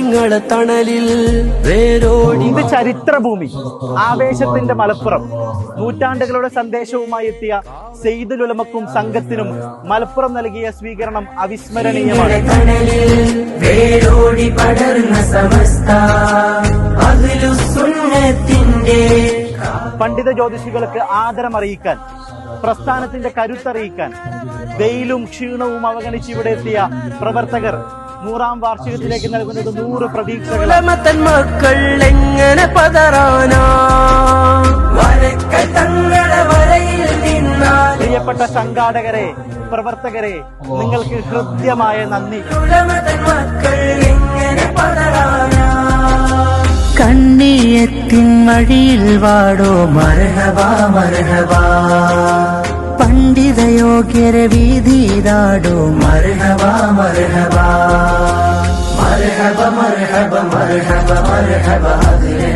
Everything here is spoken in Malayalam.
നിങ്ങളെ തണലിൽ വേരോടി ഇത് ചരിത്രഭൂമി. ആവേശത്തിന്റെ മലപ്പുറം. നൂറ്റാണ്ടുകളുടെ സന്ദേശവുമായി എത്തിയ സെയ്തുലുലമക്കും സംഘത്തിനും മലപ്പുറം നൽകിയ സ്വീകരണം അവിസ്മരണീയമാണ്. വേരോടി പടർന്ന സമസ്ത പണ്ഡിത ജ്യോതിഷികൾക്ക് ആദരമറിയിക്കാൻ പ്രസ്ഥാനത്തിന്റെ കരുത്തറിയിക്കാൻ വെയിലും ക്ഷീണവും അവഗണിച്ച് ഇവിടെ എത്തിയ പ്രവർത്തകർ നൂറാം വാർഷികത്തിലേക്ക് നൽകുന്നത് നൂറ് പ്രതീക്ഷകൾ മക്കൾ എങ്ങനെ പതറാനാ? പ്രിയപ്പെട്ട സംഘാടകരെ പ്രവർത്തകരെ നിങ്ങൾക്ക് ഹൃദ്യമായ നന്ദി. കണ്ണീയത്തിൻ വഴിയിൽ വാടോ മർഹബാ ಕೆರೆ ಬೀದಿ ದಾಡು ಮರ್ಹಬಾ ಮರ್ಹಬಾ. ಮರ್ಹಬ ಮರ್ಹಬ ಮರ್ಹಬ ಮರ್ಹಬ ಅದಿರೆ